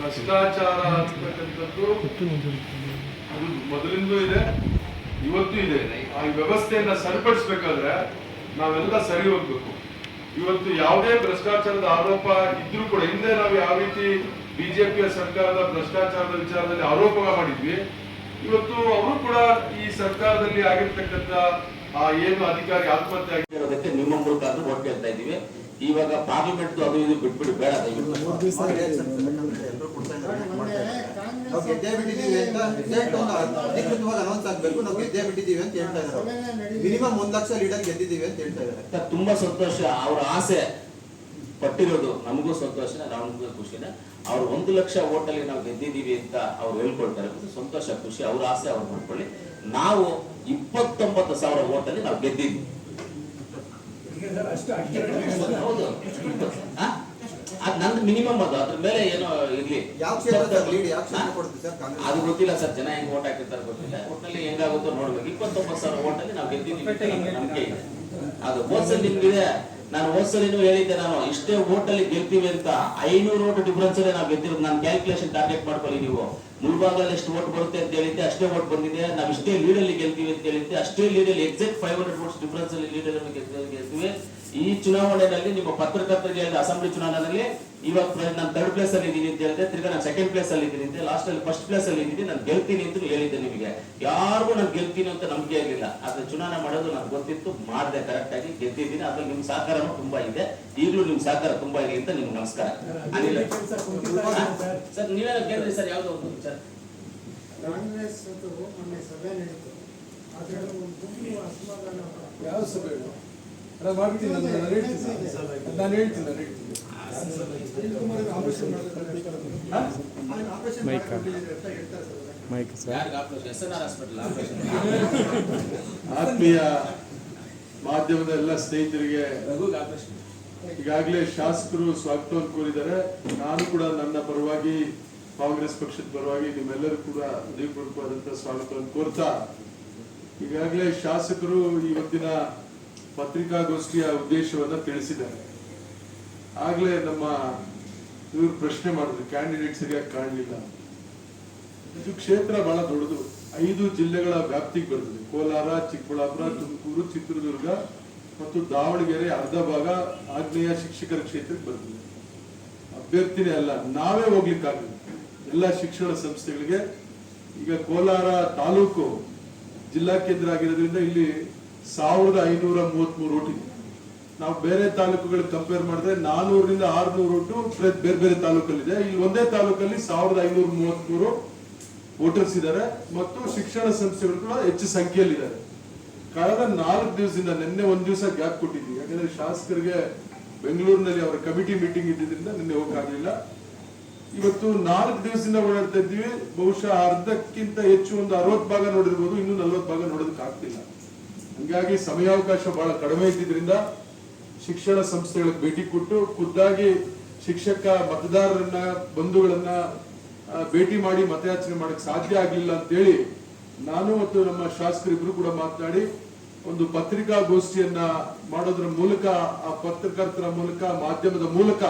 ಭ್ರಷ್ಟಾಚಾರ ಅಂತಕ್ಕಂಥದ್ದು ಅದು ಮೊದಲಿಂದಲೂ ಇದೆ, ಇವತ್ತು ಇದೆ. ಆ ವ್ಯವಸ್ಥೆಯನ್ನ ಸರಿಪಡಿಸ್ಬೇಕಾದ್ರೆ ನಾವೆಲ್ಲ ಸರಿ ಹೋಗ್ಬೇಕು. ಇವತ್ತು ಯಾವುದೇ ಭ್ರಷ್ಟಾಚಾರದ ಆರೋಪ ಇದ್ರೂ ಕೂಡ, ಹಿಂದೆ ನಾವು ಯಾವ ರೀತಿ ಬಿಜೆಪಿಯ ಸರ್ಕಾರದ ಭ್ರಷ್ಟಾಚಾರದ ವಿಚಾರದಲ್ಲಿ ಆರೋಪ ಮಾಡಿದ್ವಿ, ಇವತ್ತು ಅವರು ಕೂಡ ಈ ಸರ್ಕಾರದಲ್ಲಿ ಆಗಿರ್ತಕ್ಕಂಥ ಆ ಏನು ಅಧಿಕಾರಿ ಆತ್ಮಹತ್ಯೆ ಆಗಿರೋದಕ್ಕೆ ನಿಮ್ಮ ಮೂಲಕ ಅಂತ ಇದೀವಿ ಇವಾಗ ಪಾರ್ಲಿಮೆಂಟ್ ಅದು ಇದು ಬಿಟ್ಬಿಡಿ ಬೇಡ ನಾವು ಗೆದ್ದೇ ಬಿಟ್ಟಿದೀವಿ ಅಂತ ರಿಸಲ್ಟ್ ಒಂದು ಅಧಿಕೃತವಾಗಿ ಅನೌನ್ಸ್ ಆಗ್ಬೇಕು ನಾವು ಗೆದ್ದೇ ಅಂತ ಹೇಳ್ತಾ ಇದ್ದಾರೆ. ಮಿನಿಮಮ್ ಒಂದ್ ಲಕ್ಷ ಲೀಡರ್ ಗೆದ್ದಿದ್ದೀವಿ ಅಂತ ಹೇಳ್ತಾ ಇದ್ದಾರೆ. ತುಂಬಾ ಸಂತೋಷ ಅವ್ರ ಆಸೆ ಪಟ್ಟಿರೋದು ನಮಗೂ ಸಂತೋಷ ನಮಗೂ ಖುಷಿನೇ ಅವ್ರು ಒಂದು ಲಕ್ಷ ಓಟಲ್ಲಿ ನಾವು ಗೆದ್ದಿದ್ದೀವಿ ಅಂತ ಅವ್ರು ಹೇಳ್ಕೊಳ್ತಾರೆ. ಸಂತೋಷ ಖುಷಿ ಅವ್ರ ಆಸೆ ಅವ್ರು ಮಾಡ್ಕೊಳ್ಳಿ ನಾವು ಇಪ್ಪತ್ತೊಂಬತ್ತು ಸಾವಿರ ಓಟಲ್ಲಿ ನಾವು ಗೆದ್ದಿದ್ವಿ ಹೌದು? ಅದ್ ನಂದು ಮಿನಿಮಮ್ ಅದು ಅದ್ರ ಮೇಲೆ ಏನೋ ಇರ್ಲಿ. ಅದು ಗೊತ್ತಿಲ್ಲ ಸರ್ ಜನ ಹೆಂಗ್ ಓಟ್ ಹಾಕಿರ್ತಾರೆ ಗೊತ್ತಿಲ್ಲ. ಒಟ್ಟಿನಲ್ಲಿ ಹೆಂಗಾಗುತ್ತೋ ನೋಡ್ಬೇಕು. ಇಪ್ಪತ್ತೊಂಬತ್ತು ಸಾವಿರ ಓಟಲ್ಲಿ ನಾವು ಗೆದ್ದಿದ್ದೀವಿ. ನಮ್ಗೆ ಇದೆ. ಅದು ಹೋದ್ಸಲ ನಿಮ್ಗಿದೆ. ನಾನು ಹೋದ್ಸಲಿನೂ ಹೇಳಿದ್ದೆ ನಾನು. ಇಷ್ಟೇ ಓಟಲ್ಲಿ ಗೆಲ್ತೀವಿ ಅಂತ ಐನೂರು ಓಟ್ ಡಿಫ್ರೆನ್ಸ್ ಅಲ್ಲೇ ನಾವು ಗೆದ್ದಿರೋದು. ನಾನು ಕ್ಯಾಲ್ಕುಲೇಷನ್ ಟಾರ್ಗೆಟ್ ಮಾಡ್ಕೊಳ್ಳಿ ನೀವು. ಮುಳ್ಬಾಗಲ್ಲಿ ಎಷ್ಟು ಓಟ್ ಬರುತ್ತೆ ಅಂತ ಹೇಳಿದ್ದೆ ಅಷ್ಟೇ ಓಟ್ ಬಂದಿದೆ. ನಾವು ಇಷ್ಟೇ ಲೀಡಲ್ಲಿ ಗೆಲ್ತೀವಿ ಅಂತ ಹೇಳಿದ್ದೆ ಅಷ್ಟೇ ಲೀಡಲ್ಲಿ exact five hundred votes difference ಅಲ್ಲಿ ಲೀಡಲ್ಲಿ ಗೆಲ್ತೀವಿ ಈ ಚುನಾವಣೆಯಲ್ಲಿ ನಿಮ್ಮ ಪತ್ರಕರ್ತರಿಗೆ ಅಸೆಂಬ್ಲಿ ಚುನಾವಣೆಯಲ್ಲಿ ಇವಾಗ ನಾನು ಥರ್ಡ್ ಪ್ಲೇಸ್ ಅಲ್ಲಿ ಇದ್ದೀನಿ ಅಂತ ಹೇಳಿದೆ ತಿರ್ಗಾ ನಾನು ಸೆಕೆಂಡ್ ಪ್ಲೇಸ್ ಅಲ್ಲಿ ಇದ್ದೀನಿ ಅಂತ ಲಾಸ್ಟ್ ಅಲ್ಲಿ ಫಸ್ಟ್ ಪ್ಲೇಸ್ ಅಲ್ಲಿ ಇದ್ದೀನಿ ನಾನು ಗೆಲ್ತೀನಿ ಅಂತ ಹೇಳಿದ್ದೆ ನಿಮಗೆ. ಯಾರಿಗೂ ನಾನು ಗೆಲ್ತೀನಿ ಅಂತ ನಂಬಿಕೆ ಇರಲಿಲ್ಲ. ಆದ್ರೆ ಚುನಾವಣೆ ಮಾಡೋದು ನನಗೆ ಗೊತ್ತಿತ್ತು ಮಾಡಿದೆ ಕರೆಕ್ಟ್ ಆಗಿ ಗೆದ್ದಿದ್ದೀನಿ. ಅದ್ರಲ್ಲಿ ನಿಮ್ ಸಹಕಾರನೂ ತುಂಬಾ ಇದೆ. ಈಗಲೂ ನಿಮ್ ಸಹಕಾರ ತುಂಬಾ ಇದೆ ಅಂತ ನಿಮ್ಗೆ ನಮಸ್ಕಾರ. ಸರ್ ನೀವೇನೋ ಕೇಳಿದ್ರಿ ಸರ್ ಯಾವುದೋ ಒಂದು ವಿಚಾರ. ಕಾಂಗ್ರೆಸ್ ಮೊನ್ನೆ ಸಭೆ ನಡೀತು ಅದರಲ್ಲಿ ಒಂದು ಅಸಮಾಧಾನ ಯಾವ ಸಭೆ ಮಾಡ್ತೀನಿ ನಾನು ಹೇಳ್ತೀನಿ ನಾನು ಹೇಳ್ತೀನಿ ಮೈಕ್ ಮೈಕ್ ಆತ್ಮೀಯ ಮಾಧ್ಯಮದ ಎಲ್ಲ ಸ್ನೇಹಿತರಿಗೆ ರಘು ಆಪರೇಷನ್. ಈಗಾಗಲೇ ಶಾಸಕರು ಸ್ವಾಗತವನ್ನು ಕೋರಿದ್ದಾರೆ. ನಾನು ಕೂಡ ನನ್ನ ಪರವಾಗಿ, ಕಾಂಗ್ರೆಸ್ ಪಕ್ಷದ ಪರವಾಗಿ ನಿಮ್ಮೆಲ್ಲರೂ ಕೂಡ ಹೃದಯಪೂರ್ವಕವಾದಂತಹ ಸ್ವಾಗತವನ್ನು ಕೋರ್ತಾ ಈಗಾಗಲೇ ಶಾಸಕರು ಇವತ್ತಿನ ಪತ್ರಿಕಾಗೋಷ್ಠಿಯ ಉದ್ದೇಶವನ್ನ ತಿಳಿಸಿದ್ದಾರೆ. ಆಗ್ಲೇ ನಮ್ಮ ಇವರು ಪ್ರಶ್ನೆ ಮಾಡಿದ್ರು ಕ್ಯಾಂಡಿಡೇಟ್ ಸರಿಯಾಗಿ ಕಾಣಲಿಲ್ಲ. ಇದು ಕ್ಷೇತ್ರ ಬಹಳ ದೊಡ್ಡದು. ಐದು ಜಿಲ್ಲೆಗಳ ವ್ಯಾಪ್ತಿಗೆ ಬರ್ತದೆ. ಕೋಲಾರ, ಚಿಕ್ಕಬಳ್ಳಾಪುರ, ತುಮಕೂರು, ಚಿತ್ರದುರ್ಗ ಮತ್ತು ದಾವಣಗೆರೆ ಅರ್ಧ ಭಾಗ ಆಗ್ನೇಯ ಶಿಕ್ಷಕರ ಕ್ಷೇತ್ರಕ್ಕೆ ಬರ್ತದೆ. ಅಭ್ಯರ್ಥಿನೇ ಅಲ್ಲ, ನಾವೇ ಹೋಗ್ಲಿಕ್ಕಾಗಲಿಲ್ಲ ಎಲ್ಲ ಶಿಕ್ಷಣ ಸಂಸ್ಥೆಗಳಿಗೆ ಈಗ ಕೋಲಾರ ತಾಲೂಕು ಜಿಲ್ಲಾ ಕೇಂದ್ರ ಆಗಿರೋದ್ರಿಂದ ಇಲ್ಲಿ ಸಾವಿರದ ಐನೂರ ಮೂವತ್ಮೂರು ಓಟ್ ಇದೆ. ನಾವು ಬೇರೆ ತಾಲೂಕುಗಳಿಗೆ ಕಂಪೇರ್ ಮಾಡಿದ್ರೆ ನಾನೂರರಿಂದ ಆರ್ನೂರು ಓಟು ಬೇರೆ ಬೇರೆ ತಾಲೂಕಲ್ಲಿದೆ. ಇಲ್ಲಿ ಒಂದೇ ತಾಲೂಕಲ್ಲಿ ಸಾವಿರದ ಐನೂರ ಮೂವತ್ಮೂರು ವೋಟರ್ಸ್ ಇದ್ದಾರೆ ಮತ್ತು ಶಿಕ್ಷಣ ಸಂಸ್ಥೆಗಳು ಕೂಡ ಹೆಚ್ಚು ಸಂಖ್ಯೆಯಲ್ಲಿದ್ದಾರೆ. ಕಳೆದ ನಾಲ್ಕು ದಿವಸದಿಂದ ನಿನ್ನೆ ಒಂದ್ ದಿವಸ ಗ್ಯಾಪ್ ಕೊಟ್ಟಿದ್ವಿ. ಯಾಕಂದ್ರೆ ಶಾಸಕರಿಗೆ ಬೆಂಗಳೂರಿನಲ್ಲಿ ಅವರ ಕಮಿಟಿ ಮೀಟಿಂಗ್ ಇದ್ದಿದ್ರಿಂದ ನಿನ್ನೆ ಹೋಗಕ್ಕಾಗಲಿಲ್ಲ ಇವತ್ತು ನಾಲ್ಕು ದಿವಸದಿಂದ ಓಡಾಡ್ತಾ ಇದ್ದೀವಿ. ಬಹುಶಃ ಅರ್ಧಕ್ಕಿಂತ ಹೆಚ್ಚು ಒಂದು ಅರವತ್ ಭಾಗ ನೋಡಿರ್ಬೋದು. ಇನ್ನೂ ನಲ್ವತ್ತು ಭಾಗ ನೋಡೋದಕ್ಕೆ ಆಗ್ತಿಲ್ಲ. ಹಂಗಾಗಿ ಸಮಯಾವಕಾಶ ಬಹಳ ಕಡಿಮೆ ಇದ್ದಿದ್ರಿಂದ ಶಿಕ್ಷಣ ಸಂಸ್ಥೆಗಳಿಗೆ ಭೇಟಿ ಕೊಟ್ಟು ಖುದ್ದಾಗಿ ಶಿಕ್ಷಕ, ಮತದಾರರನ್ನ, ಬಂಧುಗಳನ್ನ ಭೇಟಿ ಮಾಡಿ ಮತಯಾಚನೆ ಮಾಡಕ್ ಸಾಧ್ಯ ಆಗ್ಲಿಲ್ಲ ಅಂತೇಳಿ ನಾನು ಮತ್ತು ನಮ್ಮ ಶಾಸಕರಿಬ್ರು ಕೂಡ ಮಾತನಾಡಿ ಒಂದು ಪತ್ರಿಕಾಗೋಷ್ಠಿಯನ್ನ ಮಾಡೋದ್ರ ಮೂಲಕ, ಆ ಪತ್ರಕರ್ತರ ಮೂಲಕ, ಮಾಧ್ಯಮದ ಮೂಲಕ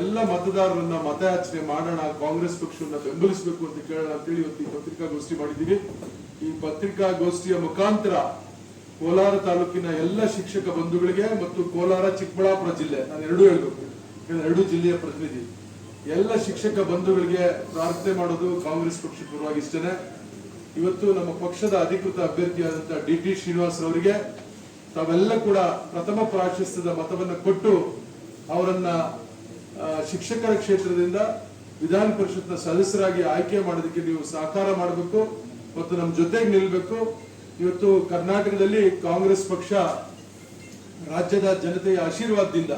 ಎಲ್ಲ ಮತದಾರರನ್ನ ಮತಯಾಚನೆ ಮಾಡೋಣ, ಕಾಂಗ್ರೆಸ್ ಪಕ್ಷವನ್ನ ಬೆಂಬಲಿಸಬೇಕು ಅಂತ ಕೇಳೋಣ ಅಂತೇಳಿ ಇವತ್ತು ಈ ಪತ್ರಿಕಾಗೋಷ್ಠಿ ಮಾಡಿದ್ದೀವಿ. ಈ ಪತ್ರಿಕಾಗೋಷ್ಠಿಯ ಮುಖಾಂತರ ಕೋಲಾರ ತಾಲೂಕಿನ ಎಲ್ಲ ಶಿಕ್ಷಕ ಬಂಧುಗಳಿಗೆ ಮತ್ತು ಕೋಲಾರ ಚಿಕ್ಕಬಳ್ಳಾಪುರ ಜಿಲ್ಲೆ, ನಾನು ಎರಡೂ ಹೇಳ್ಬೇಕು ಎರಡೂ ಜಿಲ್ಲೆಯ ಪ್ರತಿನಿಧಿ. ಎಲ್ಲ ಶಿಕ್ಷಕ ಬಂಧುಗಳಿಗೆ ಪ್ರಾರ್ಥನೆ ಮಾಡೋದು ಕಾಂಗ್ರೆಸ್ ಪಕ್ಷದ ಪರವಾಗಿ ಇಷ್ಟನೇ. ಇವತ್ತು ನಮ್ಮ ಪಕ್ಷದ ಅಧಿಕೃತ ಅಭ್ಯರ್ಥಿಯಾದಂತ ಡಿ ಟಿ ಶ್ರೀನಿವಾಸ್ ಅವರಿಗೆ ತಾವೆಲ್ಲ ಕೂಡ ಪ್ರಥಮ ಪ್ರಾಶಸ್ತ್ಯದ ಮತವನ್ನು ಕೊಟ್ಟು ಅವರನ್ನ ಶಿಕ್ಷಕರ ಕ್ಷೇತ್ರದಿಂದ ವಿಧಾನ ಪರಿಷತ್ನ ಸದಸ್ಯರಾಗಿ ಆಯ್ಕೆ ಮಾಡೋದಕ್ಕೆ ನೀವು ಸಹಕಾರ ಮಾಡಬೇಕು ಮತ್ತು ನಮ್ಮ ಜೊತೆಗೆ ನಿಲ್ಬೇಕು. ಇವತ್ತು ಕರ್ನಾಟಕದಲ್ಲಿ ಕಾಂಗ್ರೆಸ್ ಪಕ್ಷ ರಾಜ್ಯದ ಜನತೆಯ ಆಶೀರ್ವಾದದಿಂದ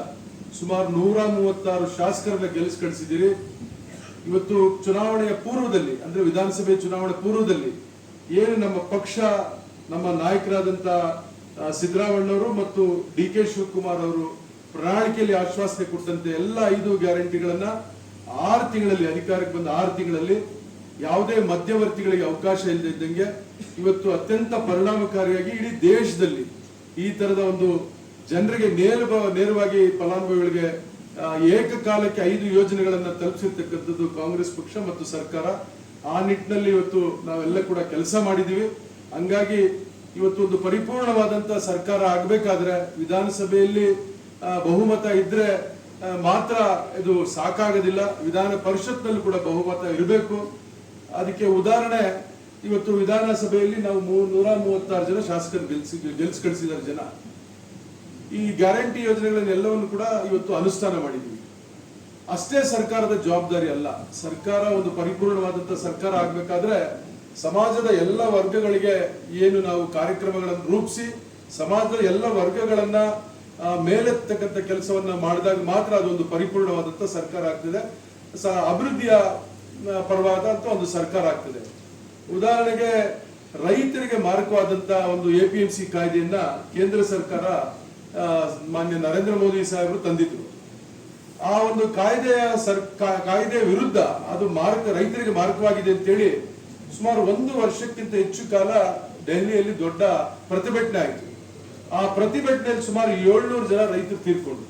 ಸುಮಾರು ನೂರ ಮೂವತ್ತಾರು ಶಾಸಕರನ್ನ ಗೆಲ್ಲಿಸಿ ಕಳಿಸಿದ್ದೀರಿ. ಇವತ್ತು ಚುನಾವಣೆಯ ಪೂರ್ವದಲ್ಲಿ, ಅಂದ್ರೆ ವಿಧಾನಸಭೆ ಚುನಾವಣೆ ಪೂರ್ವದಲ್ಲಿ ಏನು ನಮ್ಮ ಪಕ್ಷ, ನಮ್ಮ ನಾಯಕರಾದಂತ ಸಿದ್ದರಾಮಣ್ಣವರು ಮತ್ತು ಡಿ ಕೆ ಶಿವಕುಮಾರ್ ಅವರು ಪ್ರಣಾಳಿಕೆಯಲ್ಲಿ ಆಶ್ವಾಸನೆ ಕೊಟ್ಟಂತೆ ಎಲ್ಲ ಐದು ಗ್ಯಾರಂಟಿಗಳನ್ನ ಆರು ತಿಂಗಳಲ್ಲಿ, ಅಧಿಕಾರಕ್ಕೆ ಬಂದ ಆರು ತಿಂಗಳಲ್ಲಿ ಯಾವುದೇ ಮಧ್ಯವರ್ತಿಗಳಿಗೆ ಅವಕಾಶ ಇಲ್ಲದೆ ಇದ್ದಂಗೆ ಇವತ್ತು ಅತ್ಯಂತ ಪರಿಣಾಮಕಾರಿಯಾಗಿ ಇಡೀ ದೇಶದಲ್ಲಿ ಈ ತರದ ಒಂದು ಜನರಿಗೆ ನೇರ ನೇರವಾಗಿ ಫಲಾನುಭವಿಗಳಿಗೆ ಏಕಕಾಲಕ್ಕೆ ಐದು ಯೋಜನೆಗಳನ್ನ ತಲುಪಿಸಿರ್ತಕ್ಕಂಥದ್ದು ಕಾಂಗ್ರೆಸ್ ಪಕ್ಷ ಮತ್ತು ಸರ್ಕಾರ. ಆ ನಿಟ್ಟಿನಲ್ಲಿ ಇವತ್ತು ನಾವೆಲ್ಲ ಕೂಡ ಕೆಲಸ ಮಾಡಿದೀವಿ ಹಂಗಾಗಿ ಇವತ್ತು ಒಂದು ಪರಿಪೂರ್ಣವಾದಂತ ಸರ್ಕಾರ ಆಗ್ಬೇಕಾದ್ರೆ ವಿಧಾನಸಭೆಯಲ್ಲಿ ಬಹುಮತ ಇದ್ರೆ ಮಾತ್ರ ಇದು ಸಾಕಾಗೋದಿಲ್ಲ. ವಿಧಾನ ಪರಿಷತ್ನಲ್ಲೂ ಕೂಡ ಬಹುಮತ ಇರಬೇಕು. ಅದಕ್ಕೆ ಉದಾಹರಣೆ, ಇವತ್ತು ವಿಧಾನಸಭೆಯಲ್ಲಿ ನಾವು ನೂರ ಮೂವತ್ತಾರು ಜನ ಶಾಸಕರು ಗೆಲ್ಸಿ ಗೆಲ್ಸ್ ಕಳಿಸಿದ್ದಾರೆ ಜನ. ಈ ಗ್ಯಾರಂಟಿ ಯೋಜನೆಗಳನ್ನೆಲ್ಲವನ್ನು ಕೂಡ ಇವತ್ತು ಅನುಷ್ಠಾನ ಮಾಡಿದ್ದೀವಿ. ಅಷ್ಟೇ ಸರ್ಕಾರದ ಜವಾಬ್ದಾರಿ ಅಲ್ಲ. ಸರ್ಕಾರ ಒಂದು ಪರಿಪೂರ್ಣವಾದಂತ ಸರ್ಕಾರ ಆಗ್ಬೇಕಾದ್ರೆ ಸಮಾಜದ ಎಲ್ಲ ವರ್ಗಗಳಿಗೆ ಏನು ನಾವು ಕಾರ್ಯಕ್ರಮಗಳನ್ನು ರೂಪಿಸಿ, ಸಮಾಜದ ಎಲ್ಲ ವರ್ಗಗಳನ್ನ ಮೇಲೆತ್ತಕ್ಕಂಥ ಕೆಲಸವನ್ನ ಮಾಡಿದಾಗ ಮಾತ್ರ ಅದೊಂದು ಪರಿಪೂರ್ಣವಾದಂತ ಸರ್ಕಾರ ಆಗ್ತದೆ. ಅಭಿವೃದ್ಧಿಯ ಪರವಾದ ಪರವಾದಂತ ಒಂದು ಸರ್ಕಾರ ಆಗ್ತದೆ. ಉದಾಹರಣೆಗೆ ರೈತರಿಗೆ ಮಾರಕವಾದಂತ ಒಂದು ಎ ಪಿ ಎಂ ಸಿ ಕಾಯ್ದೆಯನ್ನ ಕೇಂದ್ರ ಸರ್ಕಾರ ಮಾನ್ಯ ನರೇಂದ್ರ ಮೋದಿ ಸಾಹೇಬರು ತಂದಿದ್ರು. ಆ ಒಂದು ಕಾಯ್ದೆಯ ಸರ್ ಕಾಯ್ದೆಯ ವಿರುದ್ಧ, ಅದು ಮಾರ್ಗ ರೈತರಿಗೆ ಮಾರಕವಾಗಿದೆ ಅಂತೇಳಿ ಸುಮಾರು ಒಂದು ವರ್ಷಕ್ಕಿಂತ ಹೆಚ್ಚು ಕಾಲ ದೆಹಲಿಯಲ್ಲಿ ದೊಡ್ಡ ಪ್ರತಿಭಟನೆ ಆಯಿತು. ಆ ಪ್ರತಿಭಟನೆಯಲ್ಲಿ ಸುಮಾರು ಏಳ್ನೂರು ಜನ ರೈತರು ತೀರ್ಕೊಂಡ್ರು.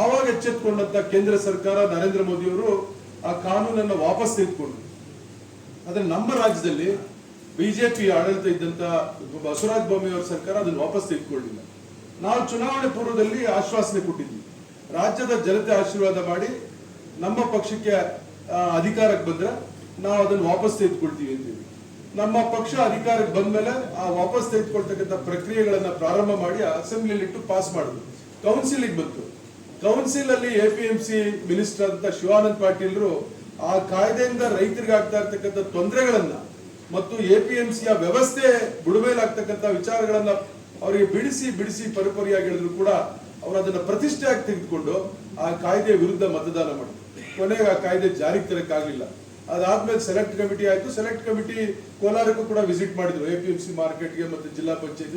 ಆವಾಗ ಎಚ್ಚೆತ್ಕೊಂಡಂತ ಕೇಂದ್ರ ಸರ್ಕಾರ ನರೇಂದ್ರ ಮೋದಿ ಅವರು ಆ ಕಾನೂನನ್ನು ವಾಪಸ್ ತೆಗೆದುಕೊಂಡ್ರು. ಆದ್ರೆ ನಮ್ಮ ರಾಜ್ಯದಲ್ಲಿ ಬಿಜೆಪಿ ಆಡಳಿತ ಇದ್ದಂತ ಬಸವರಾಜ ಬೊಮ್ಮೆಯವರ ಸರ್ಕಾರ ಅದನ್ನು ವಾಪಸ್ ತೆಗೆದುಕೊಳ್ಳಿಲ್ಲ ನಾವು ಚುನಾವಣೆ ಪೂರ್ವದಲ್ಲಿ ಆಶ್ವಾಸನೆ ಕೊಟ್ಟಿದ್ವಿ. ರಾಜ್ಯದ ಜನತೆ ಆಶೀರ್ವಾದ ಮಾಡಿ ನಮ್ಮ ಪಕ್ಷಕ್ಕೆ ಅಧಿಕಾರಕ್ಕೆ ಬಂದ್ರೆ ನಾವು ಅದನ್ನು ವಾಪಸ್ ತೆಗೆದುಕೊಳ್ತೀವಿ ಅಂತೀವಿ ನಮ್ಮ ಪಕ್ಷ ಅಧಿಕಾರಕ್ಕೆ ಬಂದ್ಮೇಲೆ ಆ ವಾಪಸ್ ತೆಗೆದುಕೊಳ್ತಕ್ಕಂಥ ಪ್ರಕ್ರಿಯೆಗಳನ್ನ ಪ್ರಾರಂಭ ಮಾಡಿ ಅಸೆಂಬ್ಲಿಯಲ್ಲಿ ಇಟ್ಟು ಪಾಸ್ ಮಾಡಿದ್ರು ಕೌನ್ಸಿಲಿಗೆ ಬಂತು. ಕೌನ್ಸಿಲ್ ಅಲ್ಲಿ ಸಿ ಮಿನಿಸ್ಟರ್ ಅಂತ ಶಿವಾನಂದ್ ಪಾಟೀಲ್ರು ಆ ಕಾಯ್ದೆಯಿಂದ ರೈತರಿಗೆ ಆಗ್ತಾ ಇರ್ತಕ್ಕಂಥ ತೊಂದರೆಗಳನ್ನ ಮತ್ತು ಎ ಪಿ ಎಂ ಸಿಯ ವ್ಯವಸ್ಥೆ ಬುಡಮೇಲಾಗ್ತಕ್ಕಂಥ ವಿಚಾರಗಳನ್ನ ಅವರಿಗೆ ಬಿಡಿಸಿ ಬಿಡಿಸಿ, ಪರಿಪರಿಯಾಗಿ ಹೇಳಿದ್ರು ಕೂಡ ಅವರು ಅದನ್ನ ಪ್ರತಿಷ್ಠೆಯಾಗಿ ತೆಗೆದುಕೊಂಡು ಆ ಕಾಯ್ದೆ ವಿರುದ್ಧ ಮತದಾನ ಮಾಡಿದ್ರು. ಕೊನೆಗೆ ಆ ಕಾಯ್ದೆ ಜಾರಿಗೆ ತರಕ್ಕಾಗಲಿಲ್ಲ. ಅದಾದ್ಮೇಲೆ ಸೆಲೆಕ್ಟ್ ಕಮಿಟಿ ಆಯ್ತು. ಸೆಲೆಕ್ಟ್ ಕಮಿಟಿ ಕೋಲಾರಕ್ಕೂ ಕೂಡ ವಿಸಿಟ್ ಮಾಡಿದ್ರು. ಎಪಿಎಂಸಿ ಮಾರ್ಕೆಟ್ಗೆ ಮತ್ತೆ ಜಿಲ್ಲಾ ಪಂಚಾಯತ್